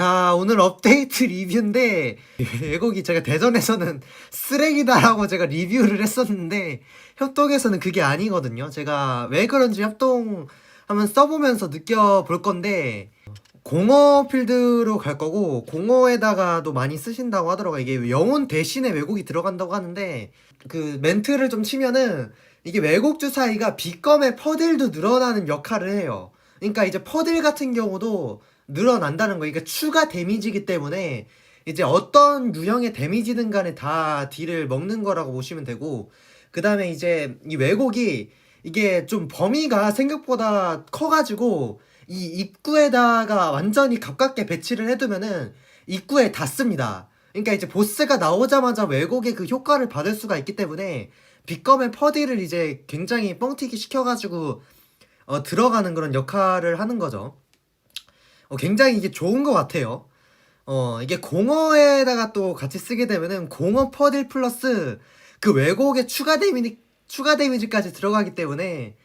자, 오늘 업데이트 리뷰인데, 외국이 제가 대전에서는 쓰레기다라고 제가 리뷰를 했었는데, 협동에서는 그게 아니거든요. 제가 왜 그런지 협동 한번 써보면서 느껴볼 건데, 공어 필드로 갈 거고, 공어에다가도 많이 쓰신다고 하더라고요. 이게 영혼 대신에 왜곡이 들어간다고 하는데, 그 멘트를 좀 치면은, 이게 왜곡 주사위가 빗검의 퍼딜도 늘어나는 역할을 해요. 그러니까 이제 퍼딜 같은 경우도 늘어난다는 거예요. 그러니까 추가 데미지이기 때문에 이제 어떤 유형의 데미지든 간에 다 딜을 먹는 거라고 보시면 되고 그 다음에 이제 이 왜곡이 이게 좀 범위가 생각보다 커가지고 이 입구에다가 완전히 가깝게 배치를 해두면은 입구에 닿습니다. 그러니까 이제 보스가 나오자마자 왜곡의 그 효과를 받을 수가 있기 때문에 빗검의 퍼디를 이제 굉장히 뻥튀기 시켜가지고 어, 들어가는 그런 역할을 하는 거죠. 어, 굉장히 이게 좋은 것 같아요. 어, 이게 공어에다가 또 같이 쓰게 되면은 공어 퍼딜 플러스 그 왜곡의 추가 데미지, 추가 데미지까지 들어가기 때문에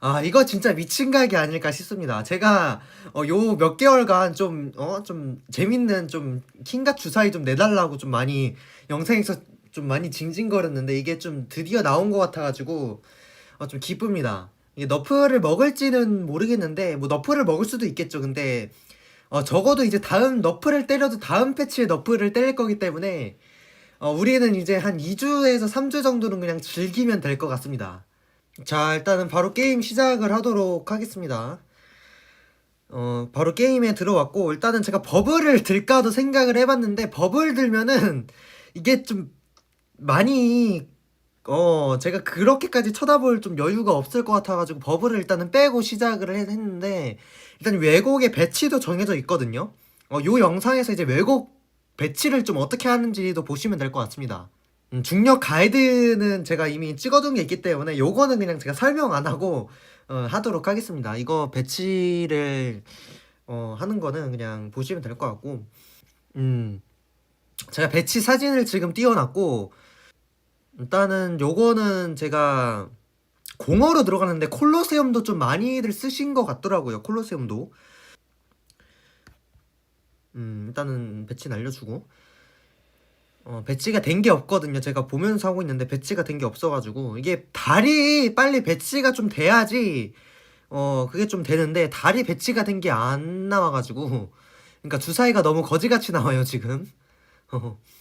아, 이거 진짜 미친 각이 아닐까 싶습니다. 제가 어, 요 몇 개월간 좀, 어, 좀 재밌는 좀 킹갓 주사위 좀 내달라고 좀 많이 영상에서 좀 많이 징징거렸는데 이게 좀 드디어 나온 것 같아가지고 어, 좀 기쁩니다. 이게 너프를 먹을지는 모르겠는데 뭐 너프를 먹을 수도 있겠죠. 근데 어, 적어도 이제 다음 너프를 때려도 다음 패치에 너프를 때릴 거기 때문에 어, 우리는 이제 한 2주에서 3주 정도는 그냥 즐기면 될 것 같습니다. 자, 일단은 바로 게임 시작을 하도록 하겠습니다. 어, 바로 게임에 들어왔고, 일단은 제가 버블을 들까도 생각을 해봤는데, 버블 들면은, 이게 좀, 많이, 어, 제가 그렇게까지 쳐다볼 좀 여유가 없을 것 같아가지고, 버블을 일단은 빼고 시작을 했- 했는데, 일단 왜곡의 배치도 정해져 있거든요. 어, 요 영상에서 이제 왜곡 배치를 좀 어떻게 하는지도 보시면 될 것 같습니다. 음, 중력 가이드는 제가 이미 찍어둔 게 있기 때문에 요거는 그냥 제가 설명 안 하고 어, 하도록 하겠습니다. 이거 배치를 어, 하는 거는 그냥 보시면 될 것 같고 음 제가 배치 사진을 지금 띄워놨고 일단은 요거는 제가 공어로 들어가는데 콜로세움도 좀 많이들 쓰신 것 같더라고요. 콜로세움도 음 일단은 배치 날려주고 어, 배치가 된 게 없거든요. 제가 보면서 하고 있는데 배치가 된 게 없어가지고 이게 달이 빨리 배치가 좀 돼야지 어 그게 좀 되는데 달이 배치가 된 게 안 나와가지고 그러니까 주사위가 너무 거지같이 나와요 지금.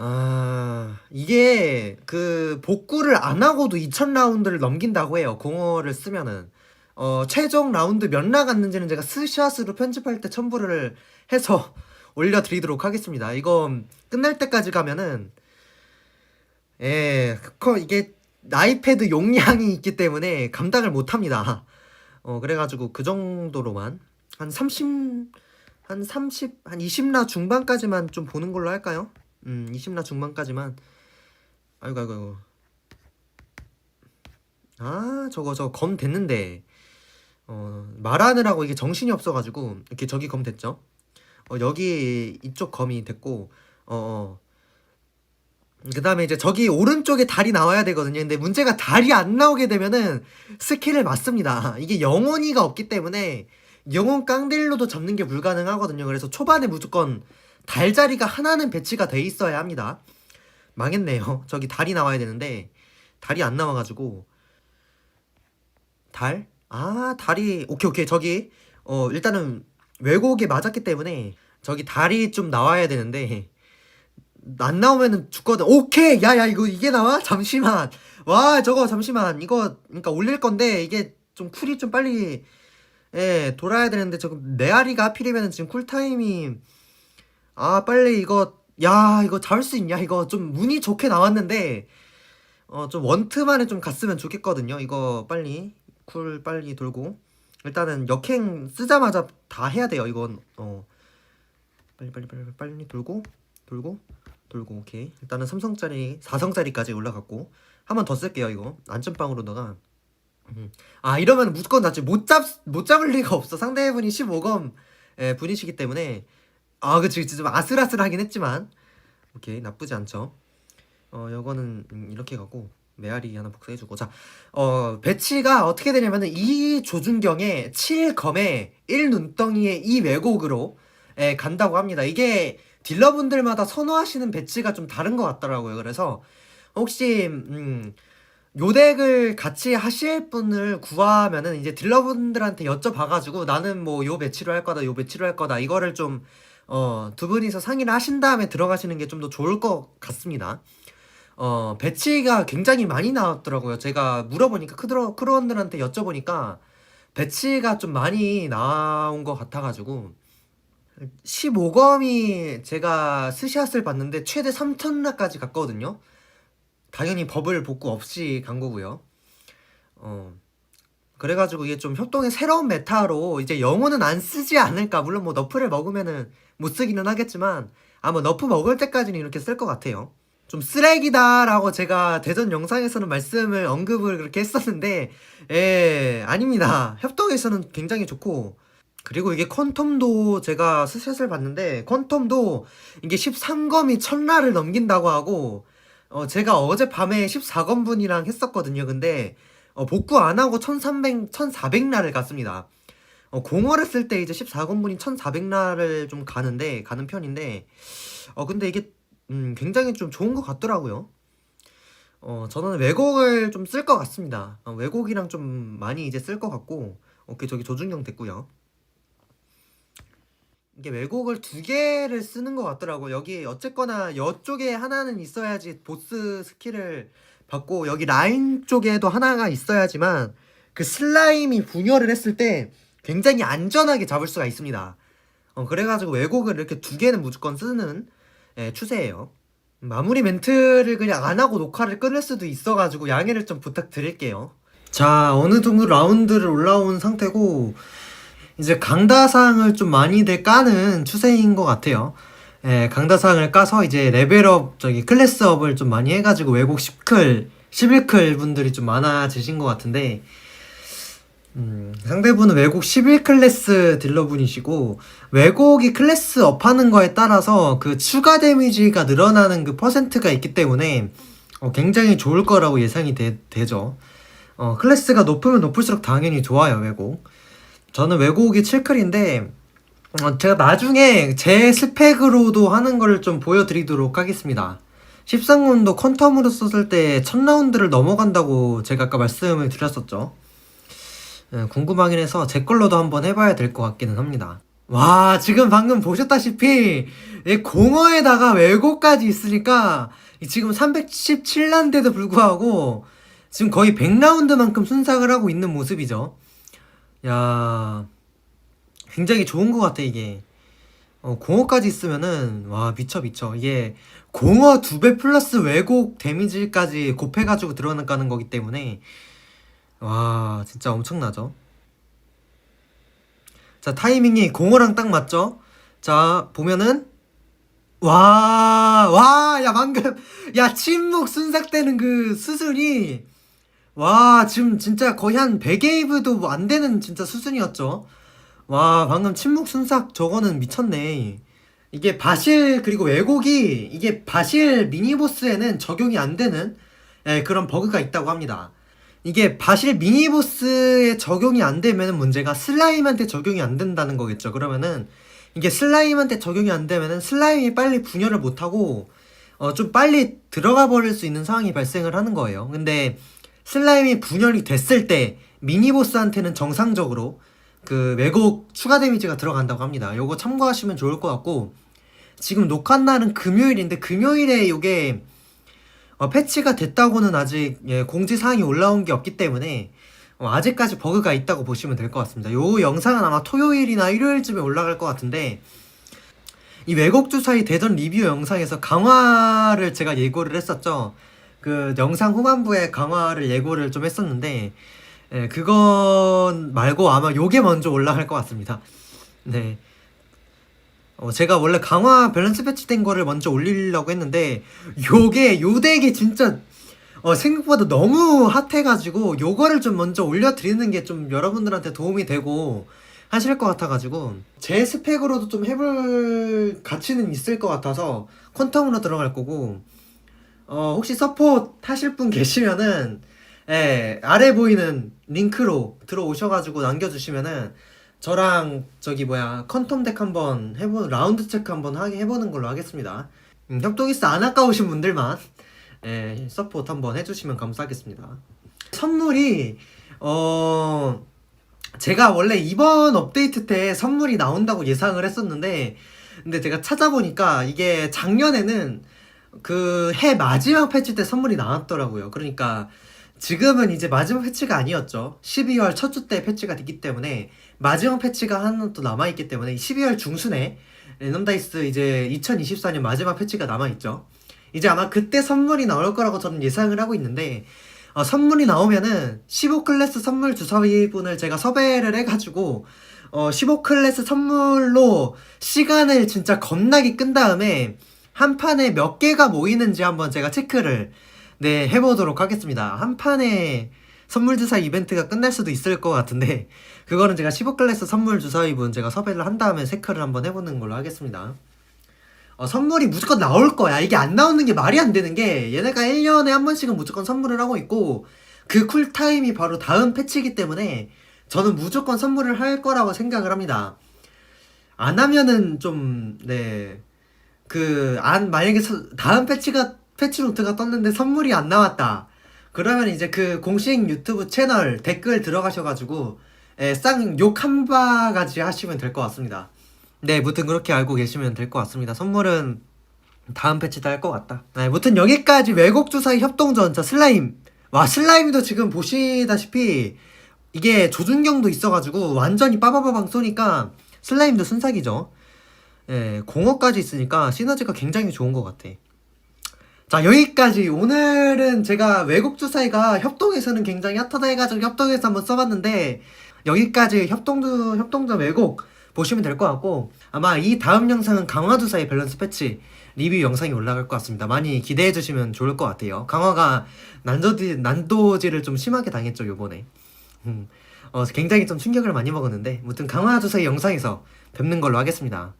어. 아 이게 그 복구를 안 하고도 2000 라운드를 넘긴다고 해요. 공허를 쓰면은 어 최종 라운드 몇 나갔는지는 제가 스샷으로 편집할 때 첨부를 해서 올려드리도록 하겠습니다. 이거 끝날 때까지 가면은 예, 커 이게 아이패드 용량이 있기 때문에 감당을 못 합니다. 어 그래가지고 그 정도로만 한 30, 한 30, 한 20라 중반까지만 좀 보는 걸로 할까요? 음, 20라 중반까지만. 아이고 아이고 아이고. 아 저거 저 검 됐는데 어 말하느라고 이게 정신이 없어가지고 이렇게 저기 검 됐죠? 어, 여기 이쪽 검이 됐고 어, 어. 그 다음에 이제 저기 오른쪽에 달이 나와야 되거든요. 근데 문제가 달이 안 나오게 되면은 스킬을 맞습니다. 이게 영혼이가 없기 때문에 영혼 깡딜로도 잡는 게 불가능하거든요. 그래서 초반에 무조건 달 자리가 하나는 배치가 돼 있어야 합니다. 망했네요. 저기 달이 나와야 되는데 달이 안 나와가지고 달? 아 달이 오케이 오케이 저기 어 일단은 왜곡에 맞았기 때문에 저기 달이 좀 나와야 되는데 안 나오면은 죽거든. 오케이 야야 이거 이게 나와? 잠시만 와 저거 잠시만 이거 그러니까 올릴 건데 이게 좀 쿨이 좀 빨리 예 돌아야 되는데 지금 네아리가 하필이면은 지금 쿨타임이 아 빨리 이거 야 이거 잡을 수 있냐 이거 좀 운이 좋게 나왔는데 어 좀 원트만에 좀 갔으면 좋겠거든요. 이거 빨리 쿨 빨리 돌고 일단은 역행 쓰자마자 다 해야 돼요. 이건 어 빨리 빨리 빨리 빨리 돌고 돌고 돌고 오케이. 일단은 삼성짜리 4성짜리까지 올라갔고 한 번 더 쓸게요. 이거 안전빵으로다가 음. 아 이러면 무조건 낫지 못 잡 못 잡을 리가 없어. 상대분이 15검 예, 분이시기 때문에 아 그치 그치 좀 아슬아슬하긴 했지만 오케이 나쁘지 않죠. 어 요거는 음, 이렇게 가고 메아리 하나 복사해주고 자 어 배치가 어떻게 되냐면은 이 조준경에 7검에 1눈덩이에 이 왜곡으로 예, 간다고 합니다. 이게 딜러분들마다 선호하시는 배치가 좀 다른 것 같더라고요. 그래서 혹시 음, 요 덱을 같이 하실 분을 구하면은 이제 딜러분들한테 여쭤봐가지고 나는 뭐 요 배치로 할 거다, 요 배치로 할 거다 이거를 좀 어, 두 분이서 상의를 하신 다음에 들어가시는 게 좀 더 좋을 것 같습니다. 어, 배치가 굉장히 많이 나왔더라고요. 제가 물어보니까 크드러, 크루원들한테 여쭤보니까 배치가 좀 많이 나온 것 같아가지고 15검이 제가 스샷을 봤는데 최대 3천라까지 갔거든요. 당연히 버블 복구 없이 간 거고요. 어, 그래가지고 이게 좀 협동의 새로운 메타로 이제 영혼은 안 쓰지 않을까. 물론 뭐 너프를 먹으면은 못 쓰기는 하겠지만 아마 너프 먹을 때까지는 이렇게 쓸 것 같아요. 좀 쓰레기다라고 제가 대전 영상에서는 말씀을 언급을 그렇게 했었는데, 예, 아닙니다. 협동에서는 굉장히 좋고, 그리고 이게 퀀텀도 제가 스샷을 봤는데, 퀀텀도 이게 13검이 천라를 넘긴다고 하고, 어, 제가 어젯밤에 14검분이랑 했었거든요. 근데, 어, 복구 안 하고 1300, 1400라를 갔습니다. 어, 공허를 쓸 때 이제 14검분이 1400라를 좀 가는데, 가는 편인데, 어, 근데 이게, 음, 굉장히 좀 좋은 것 같더라고요. 어, 저는 왜곡을 좀 쓸 것 같습니다. 어, 왜곡이랑 좀 많이 이제 쓸 것 같고, 오케이, 저기 조준경 됐고요. 이게 왜곡을 두 개를 쓰는 것 같더라고. 여기 어쨌거나 여쪽에 하나는 있어야지 보스 스킬을 받고 여기 라인 쪽에도 하나가 있어야지만 그 슬라임이 분열을 했을 때 굉장히 안전하게 잡을 수가 있습니다. 어, 그래가지고 왜곡을 이렇게 두 개는 무조건 쓰는 예, 추세예요. 마무리 멘트를 그냥 안 하고 녹화를 끊을 수도 있어가지고 양해를 좀 부탁드릴게요. 자, 어느 정도 라운드를 올라온 상태고, 이제 강다상을 좀 많이들 까는 추세인 것 같아요. 예, 강다상을 까서 이제 레벨업, 저기 클래스업을 좀 많이 해가지고 외국 10클, 11클 분들이 좀 많아지신 것 같은데, 음, 상대분은 외국 11클래스 딜러분이시고, 외국이 클래스업 하는 거에 따라서 그 추가 데미지가 늘어나는 그 퍼센트가 있기 때문에, 어, 굉장히 좋을 거라고 예상이 되, 되죠. 어, 클래스가 높으면 높을수록 당연히 좋아요, 외국. 저는 외국이 7클인데, 어, 제가 나중에 제 스펙으로도 하는 거를 좀 보여드리도록 하겠습니다. 13군도 퀀텀으로 썼을 때 1000라운드를 넘어간다고 제가 아까 말씀을 드렸었죠. 예, 궁금하긴 해서 제 걸로도 한번 해봐야 될 것 같기는 합니다. 와, 지금 방금 보셨다시피, 이 공허에다가 왜곡까지 있으니까, 이 지금 317라운드에도 불구하고, 지금 거의 100라운드만큼 순삭을 하고 있는 모습이죠. 야, 굉장히 좋은 것 같아, 이게. 어, 공허까지 있으면은, 와, 미쳐, 미쳐. 이게, 공허 두 배 플러스 왜곡 데미지까지 곱해가지고 들어가는 거기 때문에, 와, 진짜 엄청나죠? 자, 타이밍이 공허랑 딱 맞죠? 자, 보면은, 와, 와, 야, 방금, 야, 침묵 순삭되는 그 수순이, 와, 지금 진짜 거의 한 100게이브도 뭐안 되는 진짜 수준이었죠? 와, 방금 침묵 순삭 저거는 미쳤네. 이게 바실, 그리고 왜곡이, 이게 바실 미니보스에는 적용이 안 되는, 예, 그런 버그가 있다고 합니다. 이게 바실 미니보스에 적용이 안 되면 문제가 슬라임한테 적용이 안 된다는 거겠죠. 그러면은 이게 슬라임한테 적용이 안 되면은 슬라임이 빨리 분열을 못하고 어 좀 빨리 들어가 버릴 수 있는 상황이 발생을 하는 거예요. 근데 슬라임이 분열이 됐을 때 미니보스한테는 정상적으로 그 왜곡 추가 데미지가 들어간다고 합니다. 요거 참고하시면 좋을 것 같고 지금 녹화 날은 금요일인데 금요일에 요게 어, 패치가 됐다고는 아직 예, 공지사항이 올라온 게 없기 때문에 어, 아직까지 버그가 있다고 보시면 될 것 같습니다. 요 영상은 아마 토요일이나 일요일쯤에 올라갈 것 같은데 이 왜곡 주사위 대전 리뷰 영상에서 강화를 제가 예고를 했었죠. 그 영상 후반부에 강화를 예고를 좀 했었는데 예, 그건 말고 아마 요게 먼저 올라갈 것 같습니다. 네. 어, 제가 원래 강화 밸런스 패치된 거를 먼저 올리려고 했는데 요게 요 덱이 진짜 어, 생각보다 너무 핫해가지고 요거를 좀 먼저 올려드리는 게 좀 여러분들한테 도움이 되고 하실 것 같아가지고 제 스펙으로도 좀 해볼 가치는 있을 것 같아서 퀀텀으로 들어갈 거고 어, 혹시 서포트 하실 분 계시면은 예, 아래 보이는 링크로 들어오셔가지고 남겨주시면은 저랑 저기 뭐야 컨텀 덱 한번 해보 라운드 체크 한번 하게 해보는 걸로 하겠습니다. 음, 협동이스 안 아까우신 분들만 예, 서포트 한번 해주시면 감사하겠습니다. 선물이 어 제가 원래 이번 업데이트 때 선물이 나온다고 예상을 했었는데 근데 제가 찾아보니까 이게 작년에는 그 해 마지막 패치 때 선물이 나왔더라고요. 그러니까 지금은 이제 마지막 패치가 아니었죠. 12월 첫 주 때 패치가 됐기 때문에 마지막 패치가 하나 또 남아있기 때문에 12월 중순에 랜덤 다이스 이제 2024년 마지막 패치가 남아있죠. 이제 아마 그때 선물이 나올 거라고 저는 예상을 하고 있는데 어, 선물이 나오면은 15클래스 선물 주사위분을 제가 섭외를 해가지고 어, 15클래스 선물로 시간을 진짜 겁나게 끈 다음에 한 판에 몇 개가 모이는지 한번 제가 체크를 네 해보도록 하겠습니다. 한 판에 선물 주사 이벤트가 끝날 수도 있을 것 같은데 그거는 제가 15클래스 선물 주사위분 제가 섭외를 한 다음에 체크를 한번 해보는 걸로 하겠습니다. 어, 선물이 무조건 나올 거야. 이게 안 나오는 게 말이 안 되는 게 얘네가 1년에 한 번씩은 무조건 선물을 하고 있고 그 쿨타임이 바로 다음 패치이기 때문에 저는 무조건 선물을 할 거라고 생각을 합니다. 안 하면은 좀, 네. 그, 안, 만약에 서- 다음 패치가, 패치 노트가 떴는데 선물이 안 나왔다. 그러면 이제 그 공식 유튜브 채널 댓글 들어가셔가지고, 예, 쌍욕 한 바가지 하시면 될 것 같습니다. 네, 무튼 그렇게 알고 계시면 될 것 같습니다. 선물은 다음 패치 때 할 것 같다. 네, 무튼 여기까지 외국 주사위 협동전, 자, 슬라임. 와, 슬라임도 지금 보시다시피 이게 조준경도 있어가지고 완전히 빠바바방 쏘니까 슬라임도 순삭이죠. 예, 공업까지 있으니까 시너지가 굉장히 좋은 것 같아. 자, 여기까지. 오늘은 제가 외국 주사위가 협동에서는 굉장히 핫하다 해가지고 협동에서 한번 써봤는데, 여기까지 협동주, 협동전 외국 보시면 될 것 같고, 아마 이 다음 영상은 강화 주사위 밸런스 패치 리뷰 영상이 올라갈 것 같습니다. 많이 기대해 주시면 좋을 것 같아요. 강화가 난도지, 난도질을 좀 심하게 당했죠, 요번에. 음, 어, 굉장히 좀 충격을 많이 먹었는데, 무튼 강화 주사위 영상에서 뵙는 걸로 하겠습니다.